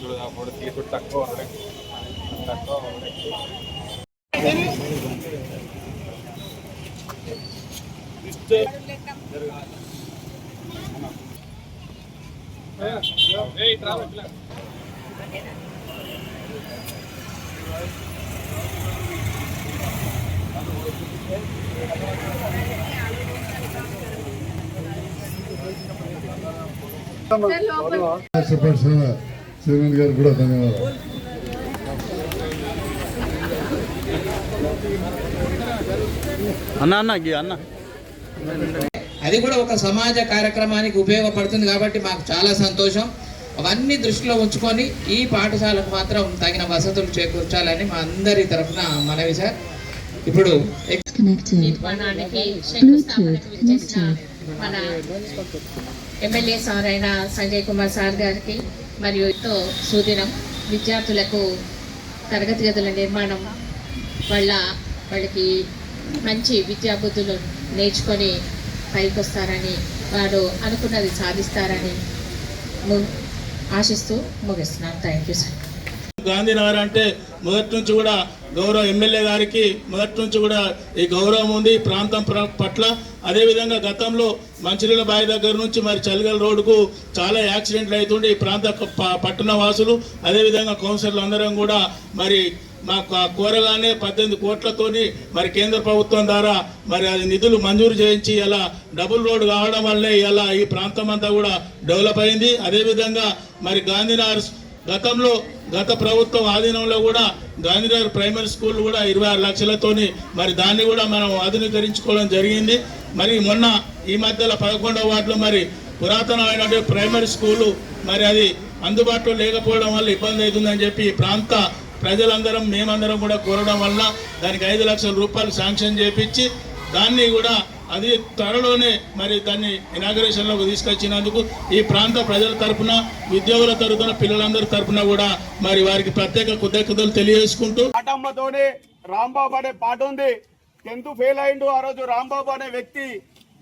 చూడు అప్పుడు తీసుడు తక్కువ తక్కువ ఉండడం రాష్ట్రపక్షాన శ్రీరంగ్ గారికి కూడా ధన్యవాదాలు. అన్న అన్న అన్న. అది కూడా ఒక సమాజ కార్యక్రమానికి ఉపయోగపడుతుంది కాబట్టి మాకు చాలా సంతోషం. అవన్నీ దృష్టిలో ఉంచుకొని ఈ పాఠశాలకు మాత్రం తగిన వసతులు చేకూర్చాలని మా అందరి తరఫున మనవి సార్. ఇప్పుడు మన ఎమ్మెల్యే సార్ అయిన సంజయ్ కుమార్ సార్ గారికి మరియు ఎంతో సుదినం విద్యార్థులకు తరగతి గదుల నిర్మాణం వల్ల వాళ్ళకి మంచి విద్యాబుద్ధులు నేర్చుకొని పైకొస్తారని వారు అనుకున్నది సాధిస్తారని ము- ఆశిస్తూ ముగిస్తున్నాను. థ్యాంక్ యూ సార్ గాంధీనగర్ అంటే మొదటి నుంచి కూడా గౌరవ ఎమ్మెల్యే గారికి మొదటి నుంచి కూడా ఈ గౌరవం ఉంది ఈ ప్రాంతం పట్ల. అదేవిధంగా గతంలో మంచినీళ్ళ బావి దగ్గర నుంచి మరి చలిగల్ రోడ్డుకు చాలా యాక్సిడెంట్లు అవుతుండే ఈ ప్రాంత పట్టణ వాసులు. అదేవిధంగా కౌన్సిలర్లు అందరం కూడా మరి మా కోరగానే పద్దెనిమిది కోట్లతోని మరి కేంద్ర ప్రభుత్వం ద్వారా మరి అది నిధులు మంజూరు చేయించి ఇలా డబుల్ రోడ్ కావడం వల్లే ఇలా ఈ ప్రాంతం అంతా కూడా డెవలప్ అయింది. అదేవిధంగా మరి గాంధీనగర్ గతంలో గత ప్రభుత్వం ఆధీనంలో కూడా గాంధీనగర్ ప్రైమరీ స్కూల్ కూడా ఇరవై ఆరు లక్షలతోని మరి దాన్ని కూడా మనం ఆధునీకరించుకోవడం జరిగింది. మరి మొన్న ఈ మధ్యలో పదకొండవ వార్డులో మరి పురాతనమైనటువంటి ప్రైమరీ స్కూలు మరి అది అందుబాటులో లేకపోవడం వల్ల ఇబ్బంది అవుతుందని చెప్పి ప్రాంత ప్రజలందరం మేమందరం కూడా కోరడం వల్ల దానికి ఐదు లక్షల రూపాయలు శాంక్షన్ చేపించి దాన్ని కూడా అది త్వరలోనే మరి దాన్ని ఇనాగరేషన్లోకి తీసుకొచ్చినందుకు ఈ ప్రాంత ప్రజల తరఫున ఉద్యోగుల తరపున పిల్లలందరి తరఫున కూడా మరి వారికి ప్రత్యేక కృతజ్ఞతలు తెలియజేసుకుంటూ పాటమ్మతోనే రాంబాబు అనే పాట ఉంది. టెన్త్ ఫెయిల్ అయిండు. ఆ రోజు రాంబాబు అనే వ్యక్తి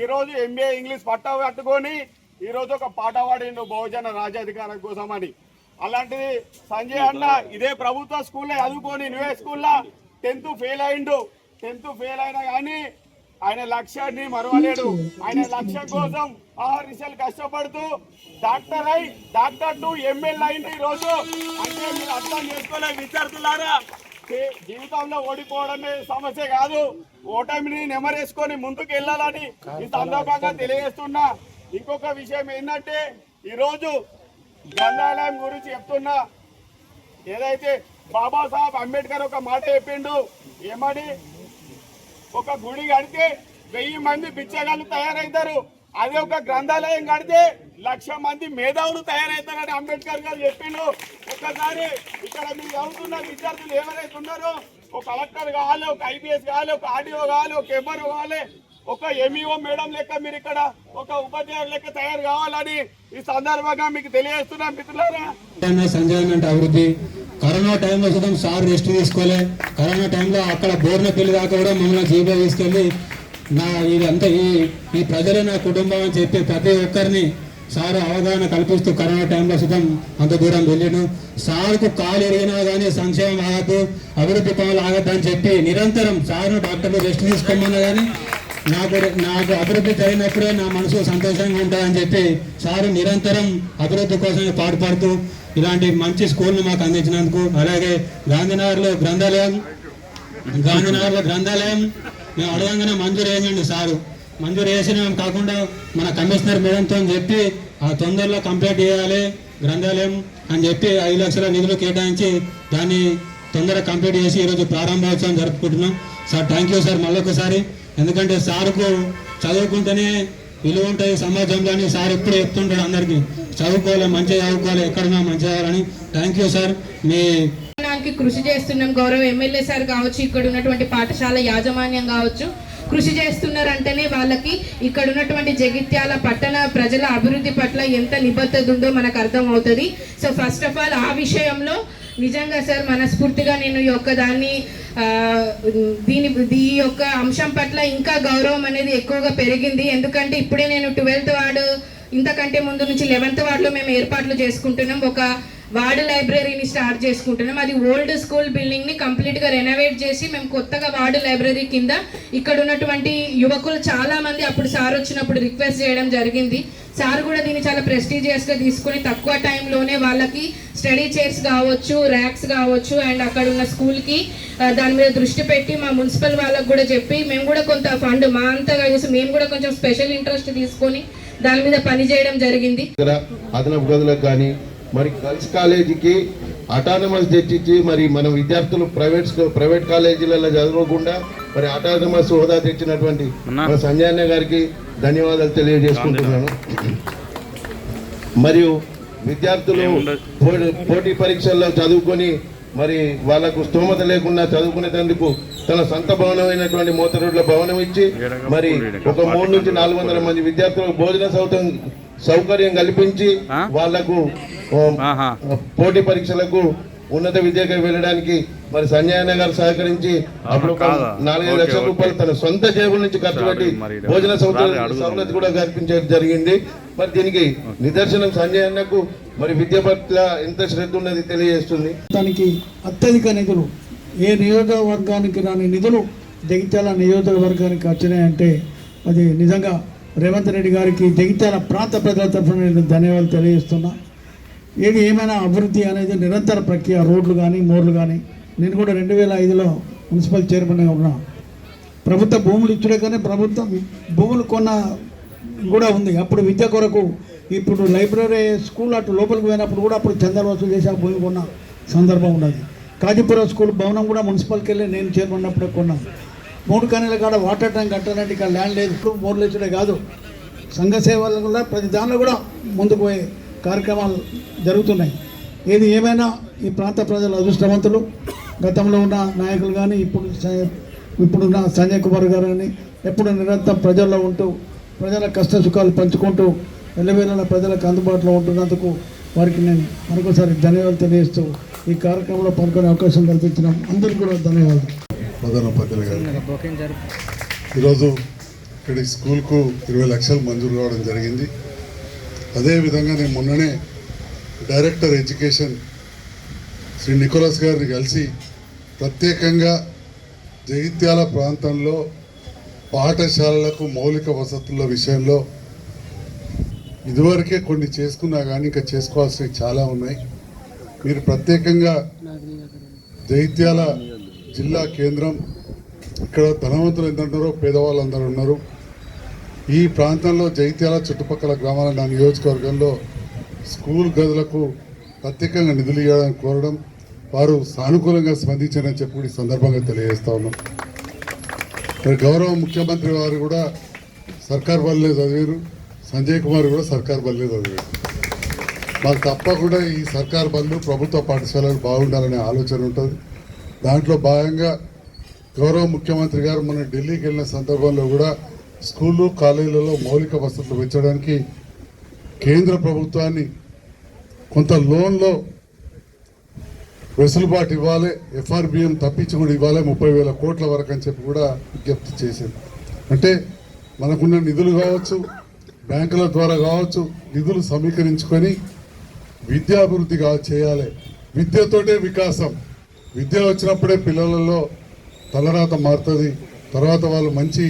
ఈ రోజు ఎంఏ ఇంగ్లీష్ పట్టా కట్టుకొని ఈ రోజు ఒక పాట పాడిండు బహుజన రాజ్యాధికారం కోసం అని. అలాంటిది సంజయ్ అన్న ఇదే ప్రభుత్వ స్కూల్లో చదువుకొని నువ్వే స్కూల్లో టెన్త్ ఫెయిల్ అయిండు. టెన్త్ ఫెయిల్ అయినా కానీ ఆయన లక్ష్యాన్ని మరవలేడు. ఆయన లక్ష్యం కోసం ఆహర్నిశలు కష్టపడుతూ డాక్టర్ అయి డాక్టర్ టు ఎమ్మెల్యే అయింది ఈ రోజు. అంటే మీరు అర్థం చేసుకోలే విద్యార్థులారా. జీవితంలో ఓడిపోవడమే సమస్య కాదు. ఓటమిని నెమరేసుకొని ముందుకు వెళ్ళాలని ఈ సందర్భంగా తెలియజేస్తున్నా. ఇంకొక విషయం ఏంటంటే ఈరోజు గ్రంథాలయం గురించి చెప్తున్నా. ఏదైతే బాబాసాహెబ్ అంబేద్కర్ ఒక మాట చెప్పిండు ఏమని? ఒక గుడి కడితే వెయ్యి మంది బిచ్చగాళ్ళు తయారవుతారు అదే ఒక గ్రంథాలయం కడితే లక్ష మంది మేధావులు తయారవుతారని అంబేద్కర్ గారు చెప్పిండు. ఒక్కసారి ఇక్కడ మీరు చదువుతున్న విద్యార్థులు ఎవరైతే ఉన్నారో ఒక కలెక్టర్ కావాలి ఒక ఐపీఎస్ కావాలి ఒక ఆర్డీఓ కావాలి ఒక ఎంఆర్ఓ కావాలి ఒక ఎంఈఓ మేడం లెక్క మీరు ఇక్కడ ఒక ఉపాధ్యాయుల లెక్క తయారు కావాలని ఈ సందర్భంగా మీకు తెలియజేస్తున్నా మిత్రులారా. సంజయ్ అంటే అభివృద్ధి. కరోనా టైంలో సుతం సార్ రెస్ట్ తీసుకోలే. కరోనా టైంలో అక్కడ బోర్న పెళ్ళి దాకా కూడా మమ్మల్ని జీబే తీసుకెళ్ళి నా ఇదంతా ఈ ఈ ప్రజలే నా కుటుంబం అని చెప్పి ప్రతి ఒక్కరిని సార్ అవగాహన కల్పిస్తూ కరోనా టైంలో సుతం అంత దూరం వెళ్ళాను సార్కు కాలు ఎరిగినా కానీ సంక్షేమం ఆగదు అభివృద్ధి పనులు ఆగద్దని చెప్పి నిరంతరం సార్ను డాక్టర్లు రెస్ట్ తీసుకోమన్నా కానీ నాకు నాకు అభివృద్ధి జరిగినప్పుడే నా మనసు సంతోషంగా ఉంటుందని చెప్పి సారు నిరంతరం అభివృద్ధి కోసమే పాటుపడుతూ ఇలాంటి మంచి స్కూల్ను మాకు అందించినందుకు అలాగే గాంధీనగర్లో గ్రంథాలయం గాంధీనగర్లో గ్రంథాలయం మేము అడగంగానే మంజూరు వేయండి సారు. మంజూరు వేసిన కాకుండా మన కమిషనర్ మేడంతో చెప్పి ఆ తొందరలో కంప్లీట్ చేయాలి గ్రంథాలయం అని చెప్పి ఐదు లక్షల నిధులు కేటాయించి దాన్ని తొందరగా కంప్లీట్ చేసి ఈరోజు ప్రారంభోత్సవం జరుపుకుంటున్నాం. Sir thank you sir. మళ్ళొకసారి ఎందుకంటే సార్కు చదువుకుంటేనే విలువ ఉంటుంది సమాజంలో అని సార్ ఎప్పుడు చెప్తుంటాడు అందరికీ. చదువుకోవాలి మంచిగా చదువుకోవాలి ఎక్కడన్నా మంచిగా చదవాలని. థ్యాంక్ యూ సార్ మీ కృషి చేస్తున్నాం గౌరవ ఎమ్మెల్యే సార్ కావచ్చు ఇక్కడ ఉన్నటువంటి పాఠశాల యాజమాన్యం కావచ్చు కృషి చేస్తున్నారంటేనే వాళ్ళకి ఇక్కడ ఉన్నటువంటి జగిత్యాల పట్టణ ప్రజల అభివృద్ధి పట్ల ఎంత నిబద్ధత ఉందో మనకు అర్థమవుతుంది. సో ఫస్ట్ ఆఫ్ ఆల్ ఆ విషయంలో నిజంగా సార్ మనస్ఫూర్తిగా నేను ఈ ఒక్కదాన్ని దీని ఈ యొక్క అంశం పట్ల ఇంకా గౌరవం అనేది ఎక్కువగా పెరిగింది. ఎందుకంటే ఇప్పుడే నేను ట్వెల్త్ వార్డు ఇంతకంటే ముందు నుంచి లెవెన్త్ వార్డులో మేము ఏర్పాట్లు చేసుకుంటున్నాం. ఒక వార్డ్ లైబ్రరీని స్టార్ట్ చేసుకుంటున్నాం. అది ఓల్డ్ స్కూల్ బిల్డింగ్ని కంప్లీట్గా రెనోవేట్ చేసి మేము కొత్తగా వార్డు లైబ్రరీ కింద ఇక్కడ ఉన్నటువంటి యువకులు చాలామంది అప్పుడు సార్ వచ్చినప్పుడు రిక్వెస్ట్ చేయడం జరిగింది. సార్ కూడా దీన్ని చాలా ప్రెస్టీజియస్గా తీసుకుని తక్కువ టైంలోనే వాళ్ళకి స్టడీ చైర్స్ కావచ్చు ర్యాక్స్ కావచ్చు అండ్ అక్కడ ఉన్న స్కూల్కి దాని మీద దృష్టి పెట్టి మా మున్సిపల్ వాళ్ళకి కూడా చెప్పి మేము కూడా కొంత ఫండ్ మా అంతగా చేసి మేము కూడా కొంచెం స్పెషల్ ఇంట్రెస్ట్ తీసుకొని దాని మీద పని చేయడం జరిగింది. అదనపు గదులకు కానీ మరి గర్ల్స్ కాలేజీకి అటానమస్ తెచ్చిచ్చి మరి మన విద్యార్థులు ప్రైవేట్ ప్రైవేట్ కాలేజీలలో చదవకుండా మరి అటానమస్ హోదా తెచ్చినటువంటి మన సంజయ్ అన్న గారికి ధన్యవాదాలు తెలియజేసుకుంటున్నాను. మరియు విద్యార్థులు పోటీ పరీక్షల్లో చదువుకొని మరి వాళ్ళకు స్తోమత లేకుండా చదువుకునేందుకు తన సొంత భవనమైనటువంటి మోతరుడ్ల భవనం ఇచ్చి మరి ఒక మూడు నుంచి నాలుగు మంది విద్యార్థులకు భోజన సౌకర్యం కల్పించి వాళ్ళకు పోటీ పరీక్షలకు ఉన్నత విద్యకు వెళ్ళడానికి మరి సంజయ్ అన్న గారు సహకరించి అప్పుడు నాలుగైదు లక్షల రూపాయలు తన సొంత జేబుల నుంచి ఖర్చు పెట్టి భోజన సౌకర్యం సౌలత కూడా కల్పించడం జరిగింది. మరి దీనికి నిదర్శనం సంజయ్ అన్నకు మరి విద్య పట్ల ఎంత శ్రద్ధ ఉన్నది తెలియజేస్తుంది? దానికి అత్యధిక నిధులు ఏ నియోజకవర్గానికి రాని నిధులు జగిత్యాల నియోజకవర్గానికి వచ్చినాయంటే అది నిజంగా రేవంత్ రెడ్డి గారికి జగిత్యాల ప్రాంత ప్రజల తరఫున నేను ధన్యవాదాలు తెలియజేస్తున్నా. ఏది ఏమైనా అభివృద్ధి అనేది నిరంతర ప్రక్రియ రోడ్లు కానీ మోర్లు కానీ నేను కూడా రెండు వేల ఐదులో మున్సిపల్ చైర్మన్గా ఉన్నా. ప్రభుత్వ భూములు ఇచ్చుడే కానీ ప్రభుత్వం భూములు కొన్న కూడా ఉంది. అప్పుడు విద్య కొరకు ఇప్పుడు లైబ్రరీ స్కూల్ అటు లోపలికి పోయినప్పుడు కూడా అప్పుడు చందాలు వసూలు చేసి ఆ భూమి కొన్న సందర్భం ఉన్నది. కాజీపురం స్కూల్ భవనం కూడా మున్సిపల్కి వెళ్ళి నేను చైర్మన్ ఉన్నప్పుడే కొన్నాను మూడు కనీల కాడ వాటర్ ట్యాంక్ కట్టాలంటే ఇక్కడ ల్యాండ్ లేదు. ఇప్పుడు మోర్లు ఇచ్చుడే కాదు. సంఘ సేవలు కూడా ప్రతి దానిలో కూడా ముందుకు పోయే కార్యక్రమాలు జరుగుతున్నాయి. ఏది ఏమైనా ఈ ప్రాంత ప్రజలు అదృష్టవంతులు గతంలో ఉన్న నాయకులు కానీ ఇప్పుడు ఇప్పుడున్న సంజయ్ కుమార్ గారు కానీ ఎప్పుడు నిరంతరం ప్రజల్లో ఉంటూ ప్రజల కష్ట సుఖాలు పంచుకుంటూ ఎల్లవేళ ప్రజలకు అందుబాటులో ఉంటున్నందుకు వారికి నేను మరొకసారి ధన్యవాదాలు తెలియజేస్తూ ఈ కార్యక్రమంలో పాల్గొనే అవకాశం కల్పించిన. అందరికీ కూడా ధన్యవాదాలు. ప్రధాన గారు. ఈరోజు ఇక్కడ స్కూల్కు ఇరవై లక్షలు మంజూరు కావడం జరిగింది. అదేవిధంగా నేను మొన్ననే డైరెక్టర్ ఎడ్యుకేషన్ శ్రీ నికోలస్ గారిని కలిసి ప్రత్యేకంగా జగిత్యాల ప్రాంతంలో పాఠశాలలకు మౌలిక వసతుల విషయంలో ఇదివరకే కొన్ని చేసుకున్నా కానీ ఇంకా చేసుకోవాల్సినవి చాలా ఉన్నాయి. మీరు ప్రత్యేకంగా జగిత్యాల జిల్లా కేంద్రం ఇక్కడ ధనవంతులు ఎంత ఉన్నారో పేదవాళ్ళు అందరూ ఉన్నారు. ఈ ప్రాంతంలో జైత్యాల చుట్టుపక్కల గ్రామాల నా నియోజకవర్గంలో స్కూల్ గదులకు ప్రత్యేకంగా నిధులు ఇవ్వడానికి కోరడం వారు సానుకూలంగా స్పందించారని చెప్పి ఈ సందర్భంగా తెలియజేస్తా ఉన్నాం. మరి గౌరవ ముఖ్యమంత్రి వారు కూడా సర్కార్ బల్లే చదివారు సంజయ్ కుమార్ కూడా సర్కార్ బల్లే చదివారు. మాకు తప్పకుండా ఈ సర్కార్ బళ్ళు ప్రభుత్వ పాఠశాలలు బాగుండాలనే ఆలోచన ఉంటుంది. దాంట్లో భాగంగా గౌరవ ముఖ్యమంత్రి గారు మన ఢిల్లీకి వెళ్ళిన సందర్భంలో కూడా స్కూళ్ళు కాలేజీలలో మౌలిక వసతులు పెంచడానికి కేంద్ర ప్రభుత్వాన్ని కొంత లోన్లో వెసులుబాటు ఇవ్వాలి ఎఫ్ఆర్బిఎం తప్పించి కూడా ఇవ్వాలి ముప్పై వేల కోట్ల వరకు అని చెప్పి కూడా విజ్ఞప్తి చేసింది అంటే మనకున్న నిధులు కావచ్చు బ్యాంకుల ద్వారా కావచ్చు నిధులు సమీకరించుకొని విద్యాభివృద్ధి కా చేయాలి. విద్యతోటే వికాసం. విద్య వచ్చినప్పుడే పిల్లలలో తలరాత మారుతుంది. తర్వాత వాళ్ళు మంచి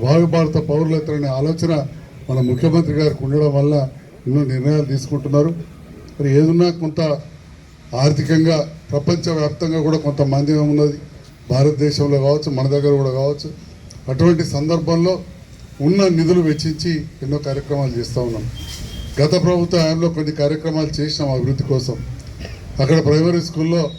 భావి భారత పౌరులు అవుతారనే ఆలోచన మన ముఖ్యమంత్రి గారికి ఉండడం వల్ల ఎన్నో నిర్ణయాలు తీసుకుంటున్నారు. మరి ఏదున్నా కొంత ఆర్థికంగా ప్రపంచవ్యాప్తంగా కూడా కొంత మాంద్యం ఉన్నది. భారతదేశంలో కావచ్చు మన దగ్గర కూడా కావచ్చు. అటువంటి సందర్భంలో ఉన్న నిధులు వెచ్చించి ఎన్నో కార్యక్రమాలు చేస్తూ ఉన్నాం. గత ప్రభుత్వ హయాంలో కొన్ని కార్యక్రమాలు చేసినాం అభివృద్ధి కోసం. అక్కడ ప్రైమరీ స్కూల్లో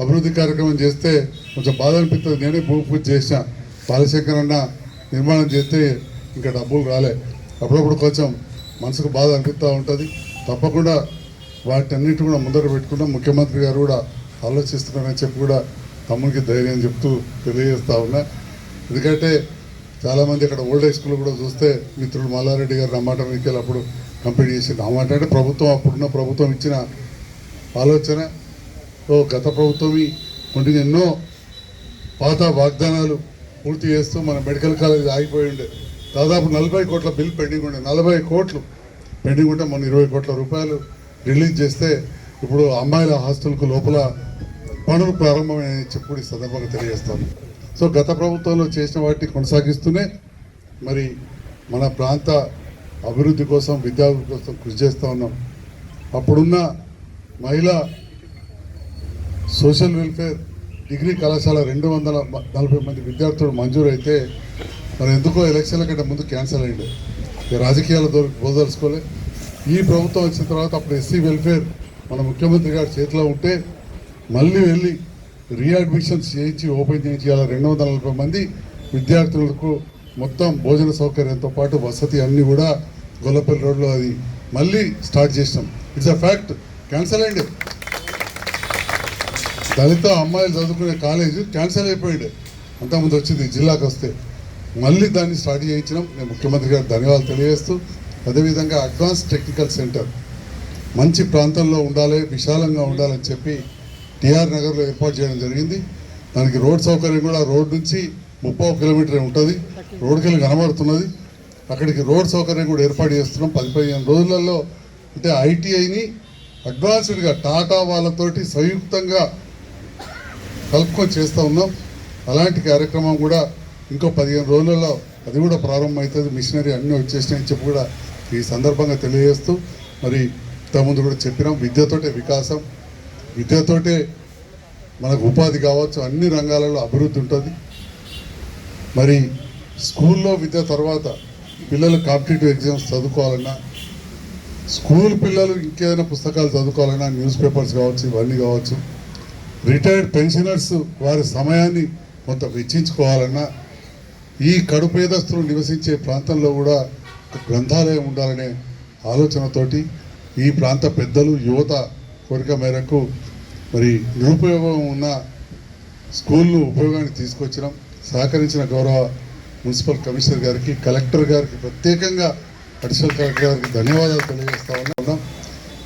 అభివృద్ధి కార్యక్రమం చేస్తే కొంచెం బాధ అనిపిస్తుంది. నేనే భూమి పూజ చేసిన. బాలశంకర్ అన్న నిర్మాణం చేస్తే ఇంకా డబ్బులు రాలే. అప్పుడప్పుడు కొంచెం మనసుకు బాధ అనిపిస్తూ ఉంటుంది. తప్పకుండా వాటన్నిటి కూడా ముందర పెట్టుకుంటాం ముఖ్యమంత్రి గారు కూడా ఆలోచిస్తున్నారని చెప్పి కూడా తమ్ముడికి ధైర్యం చెప్తూ తెలియజేస్తా ఉన్నా. ఎందుకంటే చాలామంది అక్కడ ఓల్డ్ హై స్కూల్ కూడా చూస్తే మిత్రుడు మల్లారెడ్డి గారు రమ్మాట మాట అప్పుడు కంప్లీట్ చేసి నా అంటే ప్రభుత్వం అప్పుడున్న ప్రభుత్వం ఇచ్చిన ఆలోచన. ఓ గత ప్రభుత్వం కొన్ని ఎన్నో పాత వాగ్దానాలు పూర్తి చేస్తూ మన మెడికల్ కాలేజ్ ఆగిపోయి ఉండే. దాదాపు నలభై కోట్ల బిల్ పెండింగ్ ఉండే. నలభై కోట్లు పెండింగ్ ఉంటే మన ఇరవై కోట్ల రూపాయలు రిలీజ్ చేస్తే ఇప్పుడు అమ్మాయిల హాస్టల్కు లోపల పనులు ప్రారంభమైన చెప్పి ఈ సందర్భంగా తెలియజేస్తాను. సో గత ప్రభుత్వంలో చేసిన వాటిని కొనసాగిస్తూనే మరి మన ప్రాంత అభివృద్ధి కోసం విద్యాభివృద్ధి కోసం కృషి చేస్తూ ఉన్నాం. అప్పుడున్న మహిళా సోషల్ వెల్ఫేర్ డిగ్రీ కళాశాల రెండు వందల నలభై మంది విద్యార్థులు మంజూరు అయితే మరి ఎందుకో ఎలక్షన్ల కంటే ముందు క్యాన్సిల్ అయ్యింది ఈ రాజకీయాల దొరికి ఈ ప్రభుత్వం వచ్చిన తర్వాత అప్పుడు ఎస్సీ వెల్ఫేర్ మన ముఖ్యమంత్రి గారి చేతిలో ఉంటే మళ్ళీ వెళ్ళి రీఅడ్మిషన్స్ చేయించి ఓపెన్ చేయించి అలా రెండు వందల నలభై మంది విద్యార్థులకు మొత్తం భోజన సౌకర్యంతో పాటు వసతి అన్నీ కూడా గొల్లపల్లి రోడ్లో అది మళ్ళీ స్టార్ట్ చేసినాం. It's a fact. క్యాన్సిల్ అయింది. దళిత అమ్మాయిలు చదువుకునే కాలేజీ క్యాన్సిల్ అయిపోయాడు. అంతకుముందు వచ్చింది జిల్లాకు వస్తే. మళ్ళీ దాన్ని స్టార్ట్ చేయించడం నేను ముఖ్యమంత్రి గారికి ధన్యవాదాలు తెలియజేస్తూ అదేవిధంగా అడ్వాన్స్ టెక్నికల్ సెంటర్. మంచి ప్రాంతంలో ఉండాలి విశాలంగా ఉండాలని చెప్పి టిఆర్ నగర్లో ఏర్పాటు చేయడం జరిగింది. దానికి రోడ్ సౌకర్యం కూడా రోడ్ నుంచి ముప్పై కిలోమీటర్ ఉంటుంది. రోడ్కి కనబడుతున్నది. అక్కడికి రోడ్ సౌకర్యం కూడా ఏర్పాటు చేస్తున్నాం. పది పదిహేను రోజులలో అంటే ఐటీఐని అడ్వాన్స్డ్గా టాటా వాళ్ళతోటి సంయుక్తంగా కలుపుకొని చేస్తూ ఉన్నాం. అలాంటి కార్యక్రమం కూడా ఇంకో పదిహేను రోజులలో అది కూడా ప్రారంభమవుతుంది మిషనరీ అన్నీ వచ్చేసినాయని చెప్పి కూడా ఈ సందర్భంగా తెలియజేస్తూ మరి ఇంతకుముందు కూడా చెప్పినాం. విద్యతోటే వికాసం. విద్యతోటే మనకు ఉపాధి కావచ్చు. అన్ని రంగాలలో అభివృద్ధి ఉంటుంది. మరి స్కూల్లో విద్య తర్వాత పిల్లలు కాంపిటేటివ్ ఎగ్జామ్స్ చదువుకోవాలన్నా స్కూల్ పిల్లలు ఇంకేదైనా పుస్తకాలు చదువుకోవాలన్నా న్యూస్ పేపర్స్ కావచ్చు ఇవన్నీ కావచ్చు రిటైర్డ్ పెన్షనర్స్ వారి సమయాన్ని కొంత వెచ్చించుకోవాలన్నా ఈ కడుపేదస్తులు నివసించే ప్రాంతంలో కూడా గ్రంథాలయం ఉండాలనే ఆలోచనతోటి ఈ ప్రాంత పెద్దలు యువత కోరిక మేరకు మరి నిరుపయోగం ఉన్న స్కూల్ను ఉపయోగానికి తీసుకొచ్చినాం. సహకరించిన గౌరవ మున్సిపల్ కమిషనర్ గారికి కలెక్టర్ గారికి ప్రత్యేకంగా అడిషనల్ కలెక్టర్ గారికి ధన్యవాదాలు తెలియజేస్తా ఉన్నాం.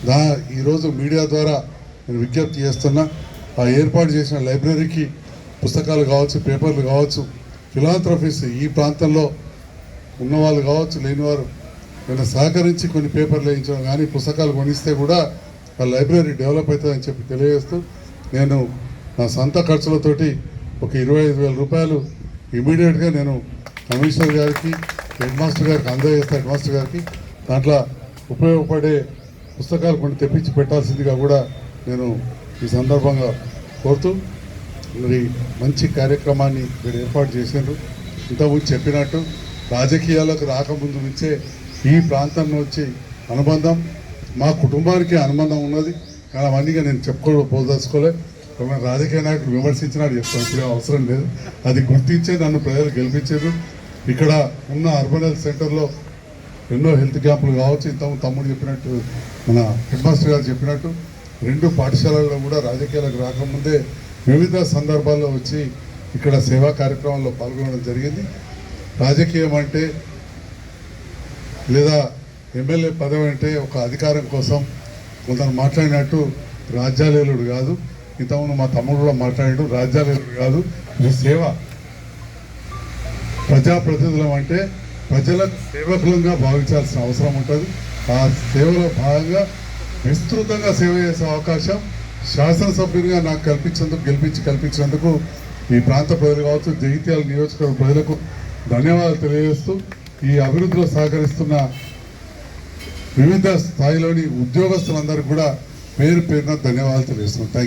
దా ఈరోజు మీడియా ద్వారా నేను విజ్ఞప్తి చేస్తున్నా ఆ ఏర్పాటు చేసిన లైబ్రరీకి పుస్తకాలు కావచ్చు పేపర్లు కావచ్చు ఫిలాంథ్రఫీస్ ఈ ప్రాంతంలో ఉన్నవాళ్ళు కావచ్చు లేనివారు నేను సహకరించి కొన్ని పేపర్లు వేయించడం కానీ పుస్తకాలు కొనిస్తే కూడా ఆ లైబ్రరీ డెవలప్ అవుతుందని చెప్పి తెలియజేస్తూ నేను నా సొంత ఖర్చులతోటి ఒక ఇరవై ఐదు వేల రూపాయలు ఇమీడియట్గా నేను కమిషనర్ గారికి హెడ్ మాస్టర్ గారికి అందజేస్తాను హెడ్ మాస్టర్ గారికి దాంట్లో ఉపయోగపడే పుస్తకాలు కొన్ని తెప్పించి పెట్టాల్సిందిగా కూడా నేను ఈ సందర్భంగా కోరుతూ మరి మంచి కార్యక్రమాన్ని మీరు ఏర్పాటు చేసినారు. ఇంతకుముందు చెప్పినట్టు రాజకీయాలకు రాకముందు నుంచే ఈ ప్రాంతం నుంచి అనుబంధం మా కుటుంబానికి అనుబంధం ఉన్నది. కానీ అవన్నీగా నేను చెప్పుకో పోదలుచుకోలే. రాజకీయ నాయకులు విమర్శించినాడు చెప్తాను ఇప్పుడే అవసరం లేదు. అది గుర్తించే నన్ను ప్రజలు గెలిపించారు ఇక్కడ ఉన్న అర్బన్ హెల్త్ సెంటర్లో ఎన్నో హెల్త్ క్యాంపులు కావచ్చు. ఇంత తమ్ముడు చెప్పినట్టు మన హెడ్ మాస్టర్ గారు చెప్పినట్టు రెండు పాఠశాలల్లో కూడా రాజకీయాలకు రాకముందే వివిధ సందర్భాల్లో వచ్చి ఇక్కడ సేవా కార్యక్రమాల్లో పాల్గొనడం జరిగింది. రాజకీయం అంటే లేదా ఎమ్మెల్యే పదవి అంటే ఒక అధికారం కోసం కొందరు మాట్లాడినట్టు రాజ్యాలేలుడు కాదు. ఇంతకుముందు మా తమ్ముడు కూడా మాట్లాడాడు రాజ్యాలేలుడు కాదు. ఇది సేవ. ప్రజాప్రతినిధులం అంటే ప్రజల సేవకులంగా భావించాల్సిన అవసరం ఉంటుంది. ఆ సేవలో భాగంగా విస్తృతంగా సేవ చేసే అవకాశం శాసనసభ్యునిగా నాకు కల్పించేందుకు గెలిపించి కల్పించినందుకు ఈ ప్రాంత ప్రజలు కావచ్చు జగిత్యాల నియోజకవర్గ ప్రజలకు ధన్యవాదాలు తెలియజేస్తూ ఈ అభివృద్ధిలో సహకరిస్తున్న వివిధ స్థాయిలోని ఉద్యోగస్తులందరికీ కూడా పేరు పేరున ధన్యవాదాలు తెలియజేస్తున్నాం థ్యాంక్